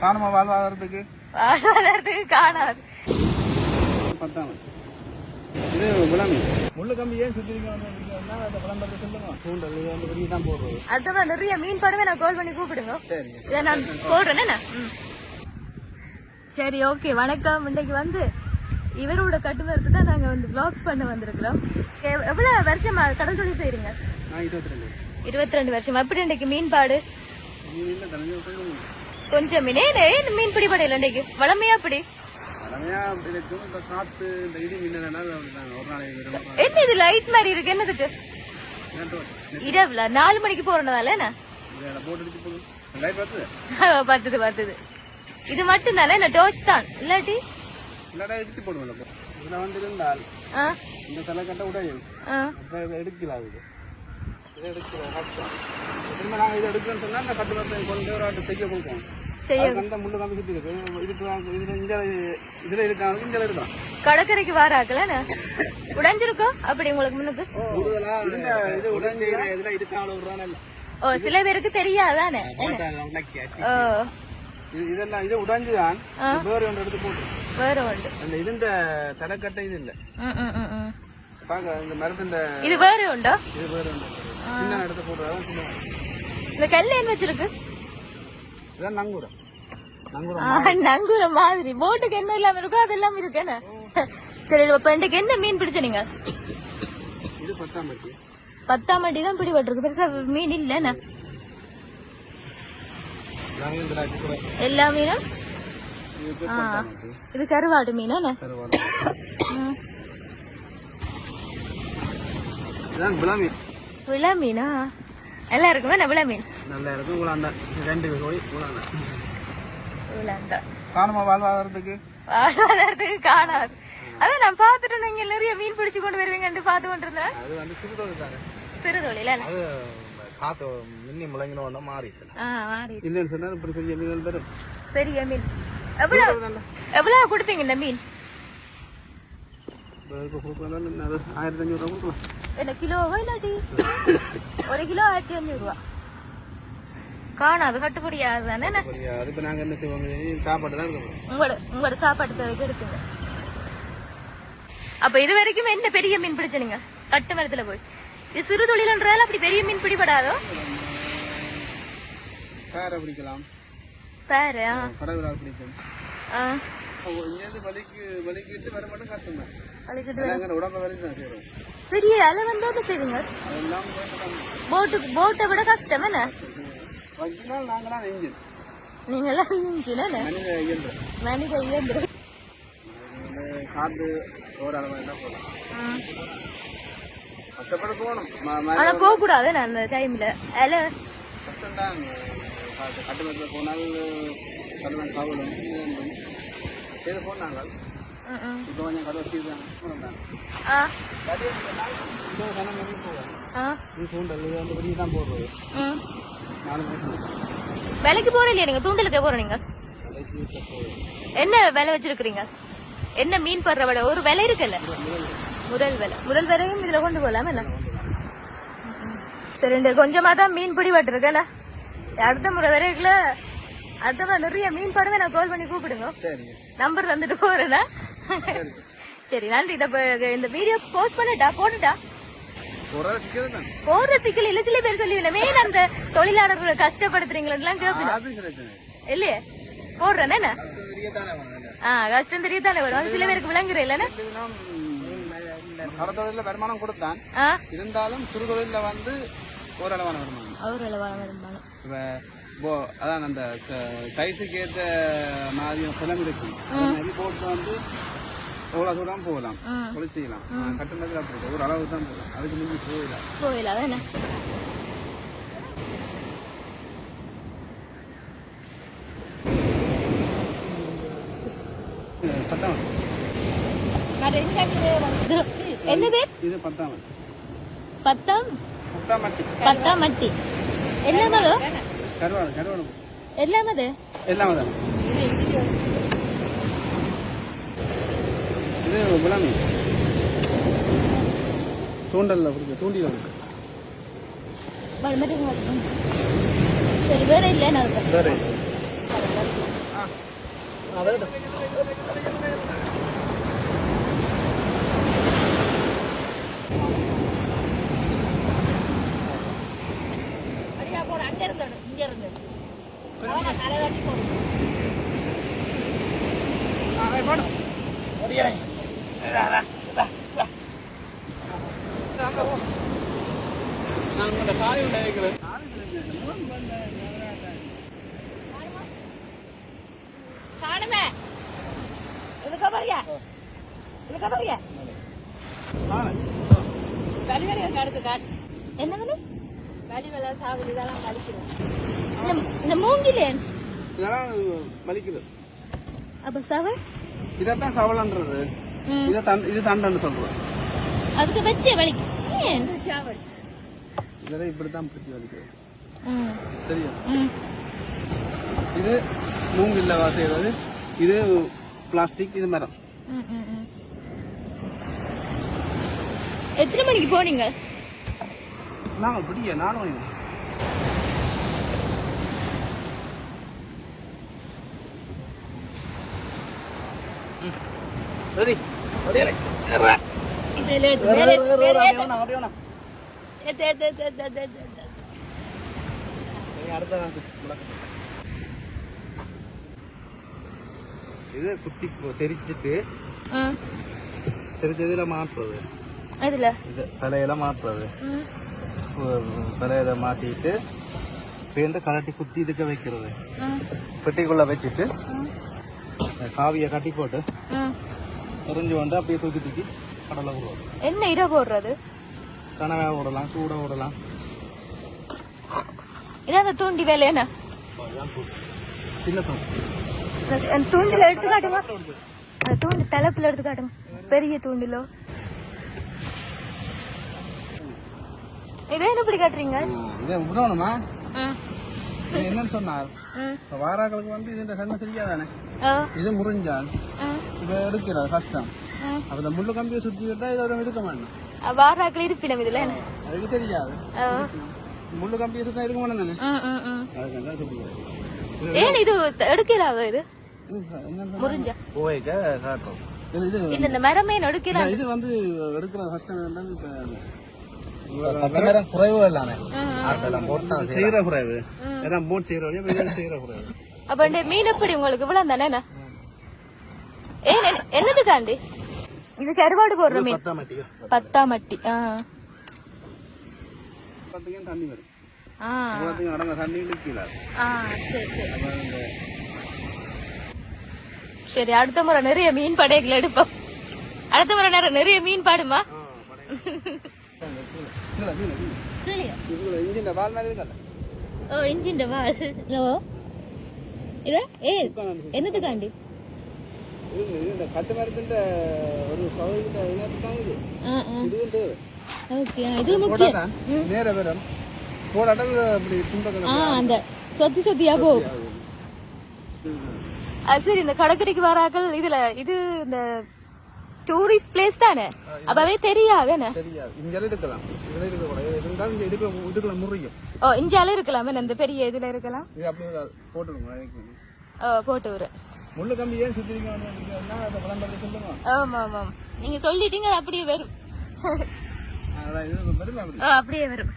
காணுமா வாழ்வாதாரத்துக்கு? வாழ்வாதாரத்துக்கு காணாது. பத்தாம். இது விளம்பி முள்ளு கம்பி ஏன் சுத்திருக்கீங்க அந்த விளம்பரத்தை சொல்லுங்க. தூண்டல் இது வந்து வெளியே தான் போடுறது. அடுத்தவன் நிறைய மீன் படவே நான் கால் பண்ணி கூப்பிடுங்க. சரி. இதை நான் போடுறேன் என்ன? சரி ஓகே வணக்கம். இன்னைக்கு வந்து இவரோட கட்டுமரத்து தான் நாங்க வந்து vlogs பண்ண வந்திருக்கிறோம். எவ்- எவ்வளவு வருஷமா கடல் தொழில் செய்றீங்க? நான் இருபத்தி ரெண்டு. இருபத்தி ரெண்டு வருஷம். எப்படி இன்னைக்கு மீன்பாடு கொஞ்சம் மீனே மீன் பிடிபடையில இன்னைக்கு வளமையா பிடி என்ன இது லைட் மாதிரி இருக்கு? என்னதுக்கு இரவுல நாலு மணிக்கு போறதால என்ன? பார்த்தது பார்த்தது இது மட்டும் தானே என்ன டோஸ்ட் தான். இல்லாட்டி? இடிச்சு போடுவோம் இதில் வந்து இருந்தால் ஆ? இந்த தலைக்கட்டை உடையும். எடுக்கலாம் இது கஷ்டம் திரும்ப நாங்கள் இதை எடுக்கணும்னு சொன்னால் இந்த கட்டு மரத்தை கொண்டு ஒரு ஆட்டு செய்ய கொடுப்போம் அந்த முள்ளு கம்பி சுற்றி இருக்கு. இதுக்கு இதில் இங்கே இதில் இருக்காங்க இங்கே இருக்கலாம் கடற்கரைக்கு வாராக்கல உடைஞ்சிருக்கோம் அப்படி உங்களுக்கு முன்னுக்கு? இது உடஞ்சி இதில் ஓ சில பேருக்கு தெரியாதானே? ஓ. இது இதெல்லாம் இது உடைஞ்சு தான் வேறு ஒன்று எடுத்து போட்டு. வேற உண்டு அந்த இதுண்ட தலைக்கட்டை இது இல்லை. பார்க்க இந்த மரத்தின் இது வேற உண்டோ? இது வேறு ஒன்று. சின்ன எடுத்து போடுறதா இந்த கல் என்ன வச்சிருக்கு? இதான் நங்கூரம் நங்கூரம் மாதிரி. போட்டுக்கு என்ன இல்லாம இருக்கோ அதெல்லாம் இருக்கு என்ன? சரி இப்ப இன்னைக்கு என்ன மீன் பிடிச்ச நீங்க? இது பத்தாம் பட்டி பத்தாம் மட்டி தான் பிடிபட்டிருக்கு. பெருசா மீன் இல்ல எல்லா மீனும்? இது பட்டி கருவாடு மீன் கருவாடு விளா மீனா நல்லா இருக்குமே என்ன விளா மீன் நல்லா இருக்கும் உங்களாண்ட ரெண்டு கோழி உங்களாண்ட விளாண்டா காணுமா வாழ்வாதாரத்துக்கு? வாழ்வாதாரத்துக்கு காணாது. அதான் நான் பார்த்துட்டு நீங்க நிறைய மீன் பிடிச்சு கொண்டு வருவீங்கன்னு பார்த்து கொண்டிருந்தேன். அது வந்து சிறுதொழில் தானே? சிறு தொழில? அது காத்து மின்னி முழங்கினோன்னா மாறிட்டு ஆ மாறி இல்லைன்னு சொன்னால் இப்படி பெரிய மீன்கள் தரும். பெரிய மீன். எவ்வளவு எவ்வளவு கொடுப்பீங்க இந்த மீன்? ஆயிரத்தி அஞ்சூறு ரூபா கொடுக்கலாம். என்ன கிலோவா இல்லாட்டி? ஒரு கிலோ ஆயிரத்தி அஞ்சூறு ரூபா. காணாது தானே என்ன? சரியா அது இப்போ நாங்கள் என்ன செய்வோம்? சாப்பாடு தான் உங்களோட உங்களோட சாப்பாட்டு தேவைக்கு எடுத்துங்க அப்ப இது வரைக்கும் என்ன பெரிய மீன் பிடிச்ச நீங்க? கட்டு மரத்துல போய். இது சிறு தொழில்ன்றால அப்படி பெரிய மீன் பிடிபடாதோ? காரை பிடிக்கலாம். பாரு? பிடிக்கும். ஆ. இங்கேருந்து வலிக்கு வலிக்கிட்டு வர மட்டும் கஷ்டம் தான் நாங்கள் உடம்பு வரைக்கும் தான் செய்கிறோம் பெரிய அலை வந்தா என்ன செய்வீங்க? தான் போட்டுக்கு போட்டை விட கஷ்டம் என்ன? வங்கினால் நாங்களாம் இன்ஜின் நீங்களாம் இன்ஜின் என்ன? மனித இயந்திரம் மனித இயந்திரம் அது காற்று ஓரளவு என்ன போதும். ம். கஷ்டப்பட்டு போகணும். ஆனா போக கூடாது நான் அந்த டைம்ல அலை கஷ்டம்தான். காட்டு கட்டுமரத்தில் போனால் கடுமை காவலும் வேண்டும். செய்து போனாங்க ம், ம். இப்போ கொஞ்சம் கடவுள் செய்தாங்க போனாங்க ஆ அதே இன்னொரு கணம் பண்ணி போவாங்க ஆ இது தூண்டல் இது வந்து வெளியே தான் போடுறது ம் மணிக்கு விலைக்கு போற இல்லையா நீங்க தூண்டலுக்கு போற நீங்க என்ன விலை வச்சிருக்கீங்க என்ன மீன் படுற விலை? ஒரு விலை இருக்குல்ல? முரல் விலை. முரல் விலையும் இதுல கொண்டு போகலாமே இல்ல சரி இந்த கொஞ்சமா தான் மீன் பிடி பட்டிருக்கல அடுத்த முறை வரைக்குல அடுத்த முறை நிறைய மீன் படவே நான் கால் பண்ணி கூப்பிடுங்க. சரிங்க. நம்பர் தந்துட்டு போறேன்னா சரி நன்றி. இத இந்த வீடியோ போஸ்ட் சிக்கிறது தான் போடுற சிக்கல் இல்ல. சில பேர் சொல்லி மெயின் அந்த தொழிலாளர்களை கஷ்டப்படுத்துறீங்களா பிரச்சனை இல்லையே? போடுறேன் என்ன? ஆ கஷ்டம் தெரியத்தானே வரும். சில பேருக்கு விளங்குற இல்லைன்னா கடத்தொழில வருமானம் கொடுத்தான் இருந்தாலும் சிறுதொழில வந்து ஓரளவான வருமானம். அவர் அளவான வருமானம் இப்ப அதான் அந்த சைஸுக்கு ஏற்ற மாதிரி புலம் இருக்கு. போட்டு வந்து எவ்வளவு தூரம் போகலாம். ம். தொழில் செய்யலாம் கட்டுனதுல அப்படி. ஒரு அளவு தான் போகலாம். அதுக்கு மிஞ்சி போயிடலாம் அதானே பத்தாம் என்ன பேர் இது பத்தாம் பத்தாம்? பத்தாம் மட்டி. பத்தாம் மட்டி. எல்லாமது கருவாடு கருவாடு எல்லாமது எல்லாமே தான் இது குலாமி தூண்டல்ல இருக்கு தூண்டில இருக்கு சரி வேற இல்லை நான் வேற அடியா போடு அங்க இருந்து எடு, இங்க இருந்து ஆமா, தலை தட்டி போடு. நான் உங்களோட காய் விளைவிக்கிறேன் காணுமே. இதுக்கு பாருங்க இதுக்கு பாருங்க வலி வலி அடுத்து காட்டு. என்னதுன்னு வலி? வலை சாகுது இதெல்லாம் கழிச்சிடும் இந்த மூங்கிலேன் இதெல்லாம் வலிக்குது. அப்ப சவ? இதைத்தான் சவலன்றது. இதை தண்டு இது தண்டன்னு சொல்றோம் அதுக்கு வச்சே வலி ஏன்? சாவல் இதெல்லாம் இப்படித்தான் பிடிச்சி வலிக்குது. தெரியும்? இது மூங்கில்ல செய்யறது இது பிளாஸ்டிக் இது மரம். எத்தனை மணிக்கு போனீங்க? நாங்க பிடிக்க நானும் காலத்து முடக்கு. இது குத்தி தெரிச்சிட்டு தெரிச்சதுல மாற்றுறது. இதுல இது தலையில மாற்றுறது. தலையில மாட்டிட்டு பேருந்து கலட்டி குத்தி இதுக்க வைக்கிறது. பெட்டிக்குள்ள வச்சுட்டு காவியை கட்டி போட்டு. எரிஞ்சு வந்து அப்படியே தூக்கி தூக்கி கடலை விடுவோம் என்ன இட போடுறது? கனவா விடலாம் சூட விடலாம் இதான் அந்த தூண்டி வேலை என்ன? சின்ன அந்த தூண்டில எடுத்து காட்டுங்க தூண்டி தலைப்புல எடுத்து காட்டுங்க பெரிய தூண்டிலோ? இதே என்ன இப்படி காட்டுறீங்க? இதை விடணுமா என்னன்னு சொன்னார் இப்ப வாராக்களுக்கு வந்து இது சண்டை தெரியாதானே? இது முறிஞ்சால் ம், இதை எடுக்கிறது கஷ்டம். அப்ப இந்த முள்ளு கம்பியை சுத்தி விட்டா இதோட எடுக்க மாட்டேன். வாராக்கள் இருப்பினம் இதுல என்ன? அதுக்கு தெரியாது. முள்ளு கம்பியை சுத்தா இருக்க மாட்டேன் தானே. அதுக்கு ஏன் இது எடுக்கலாத இது? முறிஞ்சா. போய்க்க காட்டுறோம். இது இல்ல இந்த மரமே எடுக்கலாம் இது வந்து எடுக்கிற கஷ்டம் என்னன்னு இப்ப நேரம் குறைவு இல்லாம. செய்யற குறைவு. ஏன்னா போட் செய்யற வழியா வெளியே செய்யற குறைவு. அப்ப இந்த மீன் எப்படி உங்களுக்கு? இவ்வளவு தானே என்னதுக்காண்டி? இது கருவாடு போடுற மீன். பத்தாம் மட்டி தண்ணி வரும். ஆ. எல்லாத்துக்கும் அடங்க தண்ணி நிற்கல. ஆ சரி சரி. சரி அடுத்த முறை நிறைய மீன் படைகள் எடுப்போம். அடுத்த முறை நிறைய நிறைய மீன் பாடுமா? இன்ஜின் வால் மாதிரி இருக்கல ஓ இன்ஜின் வால் ஹலோ இத ஏ இது இந்த கட்டு மரத்தின் ஒரு இனத்து தான் இது இதுவும் தேவை ஓகே இது முக்கியம் போடாதான் நேர வரும் போடாட்டம் அப்படி ஆ அந்த சொத்தி சொத்தியா போ அது சரி இந்த கடற்கரைக்கு வராக்கள் இதுல இது இந்த டூரிஸ்ட் பிளேஸ் தானே? அப்பவே தெரியாது இருக்கலாம் இதுக்குள்ள முறியும். ஓ இஞ்சால இருக்கலாம் இந்த பெரிய இதுல இருக்கலாம்? ஓ போட்டு விடு. முள்ளு கம்பி ஏன் சொல்லுங்க. ஆமா ஆமா நீங்க சொல்லிட்டீங்க அப்படியே வரும். அப்படியே வரும்.